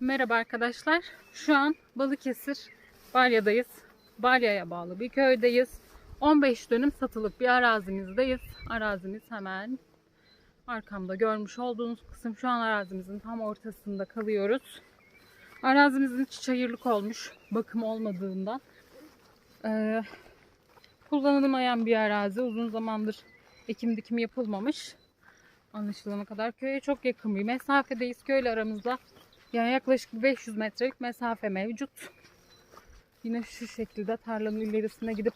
Merhaba arkadaşlar. Şu an Balıkesir Balya'dayız. Balya'ya bağlı bir köydeyiz. 15 dönüm satılık bir arazimizdeyiz. Arazimiz hemen arkamda görmüş olduğunuz kısım. Şu an arazimizin tam ortasında kalıyoruz. Arazimizin içi çayırlık olmuş. Bakım olmadığından. Ee, kullanılmayan bir arazi. Uzun zamandır ekim dikim yapılmamış. Anlaşılana kadar köye çok yakın bir mesafedeyiz. Köyle aramızda yani yaklaşık 500 metrelik mesafe mevcut. Yine şu şekilde tarlanın ilerisine gidip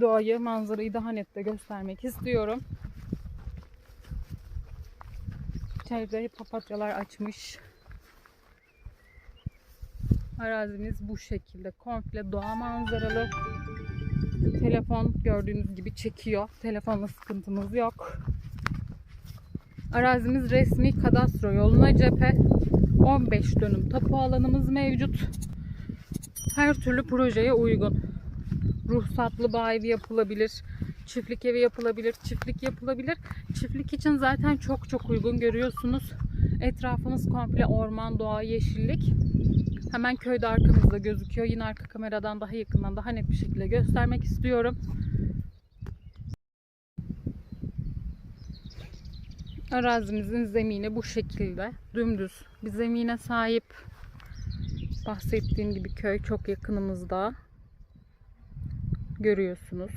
doğayı, manzarayı daha net de göstermek istiyorum. İçeride papatyalar açmış. Arazimiz bu şekilde. Komple doğa manzaralı. Telefon gördüğünüz gibi çekiyor. Telefonla sıkıntımız yok. Arazimiz resmi kadastro yoluna cephe. 15 dönüm tapu alanımız mevcut. Her türlü projeye uygun. Ruhsatlı bağ evi yapılabilir. Çiftlik evi yapılabilir. Çiftlik yapılabilir. Çiftlik için zaten çok çok uygun görüyorsunuz. Etrafımız komple orman, doğa, yeşillik. Hemen köyde arkamızda gözüküyor. Yine arka kameradan daha yakından, daha net bir şekilde göstermek istiyorum. Arazimizin zemini bu şekilde. Dümdüz bir zemine sahip. Bahsettiğim gibi köy çok yakınımızda. Görüyorsunuz.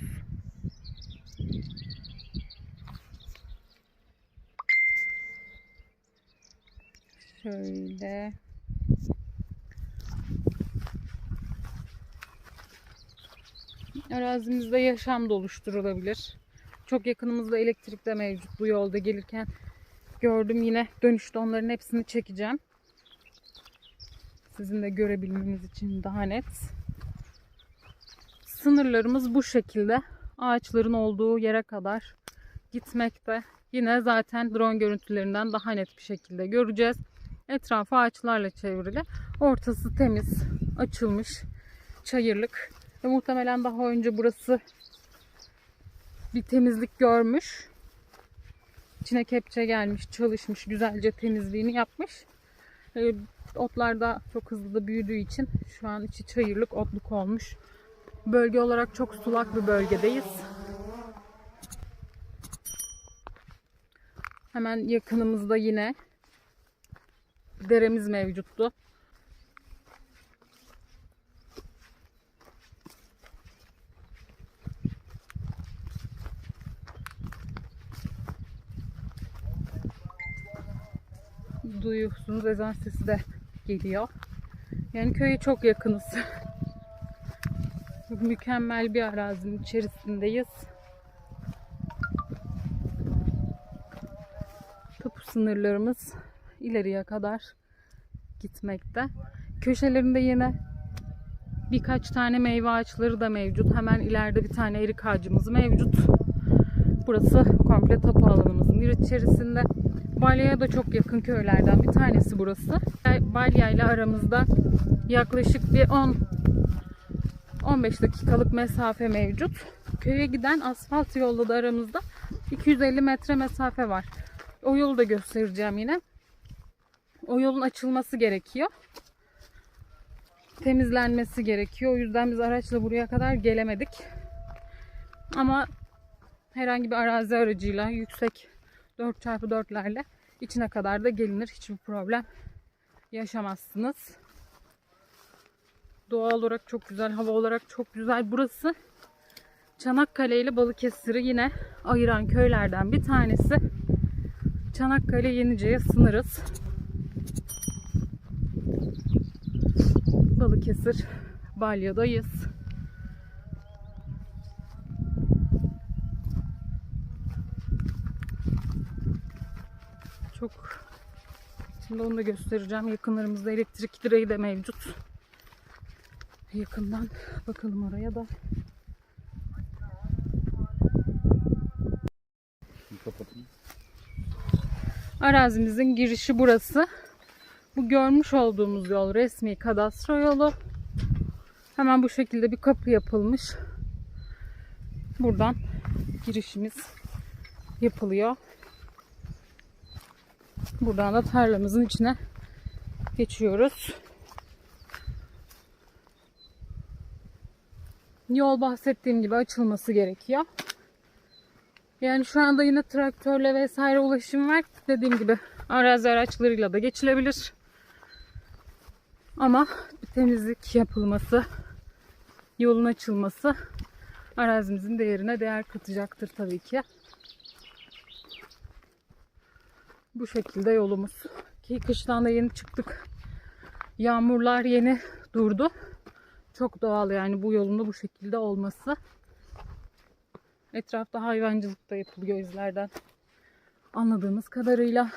Şöyle. Arazimizde yaşam da oluşturulabilir. Çok yakınımızda elektrik de mevcut bu yolda gelirken gördüm yine dönüşte onların hepsini çekeceğim. Sizin de görebilmeniz için daha net. Sınırlarımız bu şekilde. Ağaçların olduğu yere kadar gitmekte. Yine zaten drone görüntülerinden daha net bir şekilde göreceğiz. Etrafı ağaçlarla çevrili. Ortası temiz, açılmış, çayırlık. Ve muhtemelen daha önce burası bir temizlik görmüş. İçine kepçe gelmiş, çalışmış, güzelce temizliğini yapmış. Ee, otlar da çok hızlı da büyüdüğü için şu an içi çayırlık, otluk olmuş. Bölge olarak çok sulak bir bölgedeyiz. Hemen yakınımızda yine deremiz mevcuttu. Duyuyorsunuz ezan sesi de geliyor. Yani köye çok yakınız. Mükemmel bir arazinin içerisindeyiz. Tapu sınırlarımız ileriye kadar gitmekte. Köşelerinde yine birkaç tane meyve ağaçları da mevcut. Hemen ileride bir tane erik ağacımız mevcut. Burası komple tapu alanımızın içerisinde. Balya'ya da çok yakın köylerden bir tanesi burası. Balya ile aramızda yaklaşık bir 10 15 dakikalık mesafe mevcut. Köye giden asfalt yolda da aramızda 250 metre mesafe var. O yolu da göstereceğim yine. O yolun açılması gerekiyor. Temizlenmesi gerekiyor. O yüzden biz araçla buraya kadar gelemedik. Ama herhangi bir arazi aracıyla yüksek 4x4'lerle içine kadar da gelinir. Hiçbir problem yaşamazsınız. Doğa olarak çok güzel, hava olarak çok güzel. Burası Çanakkale ile Balıkesir'i yine ayıran köylerden bir tanesi. Çanakkale Yenice'ye sınırız. Balıkesir Balya'dayız. Çok Şimdi onu da göstereceğim. Yakınlarımızda elektrik direği de mevcut. Yakından bakalım oraya da. Arazimizin girişi burası. Bu görmüş olduğumuz yol resmi kadastro yolu. Hemen bu şekilde bir kapı yapılmış. Buradan girişimiz yapılıyor. Buradan da tarlamızın içine geçiyoruz. Yol bahsettiğim gibi açılması gerekiyor. Yani şu anda yine traktörle vesaire ulaşım var. Dediğim gibi arazi araçlarıyla da geçilebilir. Ama temizlik yapılması, yolun açılması arazimizin değerine değer katacaktır tabii ki. Bu şekilde yolumuz. Ki kıştan da yeni çıktık. Yağmurlar yeni durdu. Çok doğal yani bu yolun da bu şekilde olması. Etrafta hayvancılık da yapılıyor izlerden. Anladığımız kadarıyla.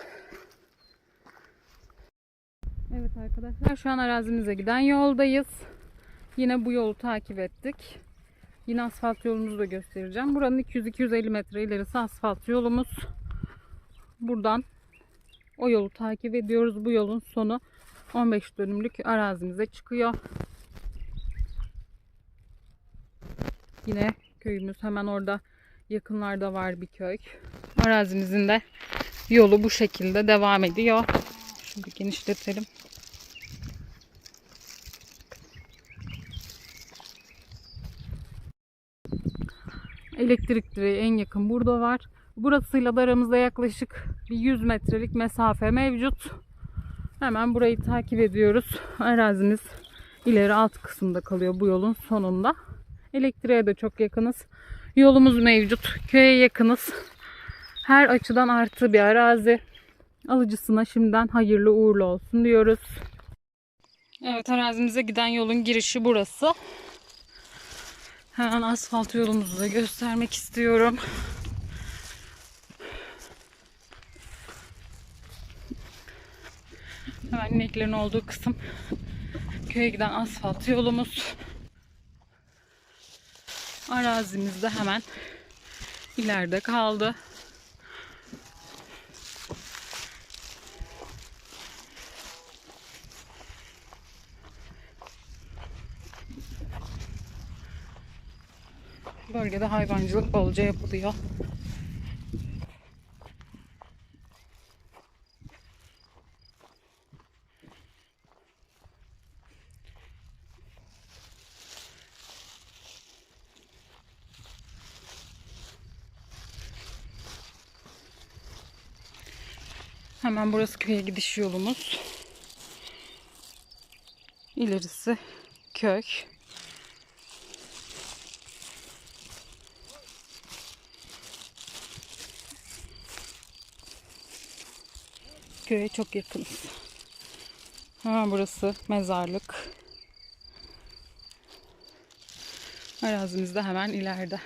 Evet arkadaşlar şu an arazimize giden yoldayız. Yine bu yolu takip ettik. Yine asfalt yolumuzu da göstereceğim. Buranın 200-250 metre ilerisi asfalt yolumuz. Buradan o yolu takip ediyoruz. Bu yolun sonu 15 dönümlük arazimize çıkıyor. Yine köyümüz hemen orada yakınlarda var bir köy. Arazimizin de yolu bu şekilde devam ediyor. Şimdi genişletelim. Elektrik direği en yakın burada var. Burasıyla da aramızda yaklaşık bir 100 metrelik mesafe mevcut. Hemen burayı takip ediyoruz. Arazimiz ileri alt kısımda kalıyor bu yolun sonunda. Elektriğe de çok yakınız. Yolumuz mevcut. Köye yakınız. Her açıdan artı bir arazi. Alıcısına şimdiden hayırlı uğurlu olsun diyoruz. Evet arazimize giden yolun girişi burası. Hemen asfalt yolumuzu da göstermek istiyorum. Hemen ineklerin olduğu kısım köye giden asfalt yolumuz. Arazimiz de hemen ileride kaldı. Bölgede hayvancılık bolca yapılıyor. Hemen burası köye gidiş yolumuz. İlerisi köy. Köye çok yakınız. Hemen burası mezarlık. Arazimiz de hemen ileride.